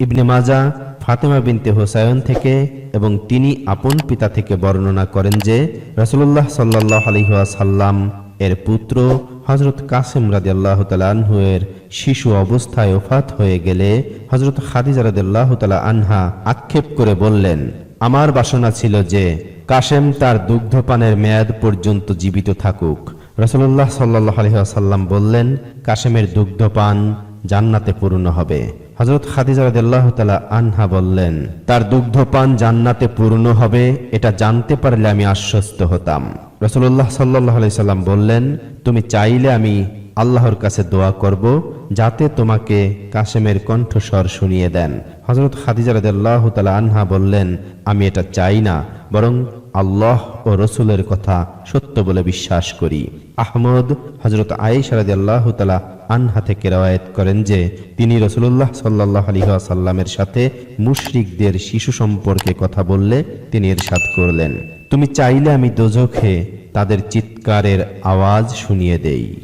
ইবনে মাজা ফাতেমা বিনতে হোসায়ন থেকে এবং তিনি আপন পিতা থেকে বর্ণনা করেন যে রসুল্লাহ সাল্লাহ আলহিহাসাল্লাম এর পুত্র হজরত কাসেম রাজি আল্লাহ এর শিশু অবস্থায় ওফাত হয়ে গেলে হজরত খাদিজা রাজি আল্লাহ তালা আনহা আক্ষেপ করে বললেন, আমার বাসনা ছিল যে, কাসেম তার দুগ্ধপানের মেয়াদ পর্যন্ত জীবিত থাকুক। রসুল্লাহ সাল্লাহ আলহিহাসাল্লাম বললেন কাশেমের দুগ্ধপান জান্নাতে পূর্ণ হবে। হজরত খাদিজা তাআলা আনহা বললেন, তার দুগ্ধপান জান্নাতে পূর্ণ হবে, এটা জানতে পারলে আমি আশ্বস্ত হতাম। রসুল্লাহ সাল্লাহ সাল্লাম বললেন, তুমি চাইলে আমি আল্লাহর কাছে দোয়া করব, যাতে তোমাকে কাশেমের কণ্ঠস্বর শুনিয়ে দেন। হজরত খাদিজা রাদিয়াল্লাহু তাআলা আনহা বললেন, আমি এটা চাই না, বরং আল্লাহ ও রসুলের কথা সত্য বলে বিশ্বাস করি। আহমদ হজরত আয়েশা আল্লাহ তালা আনহা থেকে রওয়ায়ত করেন যে, তিনি রসুল্লাহ সাল্লাহ আলী সাল্লামের সাথে মুশরিকদের শিশু সম্পর্কে কথা বললে তিনি এরশাদ করলেন। তুমি চাইলে আমি দোজখে তাদের চিৎকারের আওয়াজ শুনিয়ে দেই।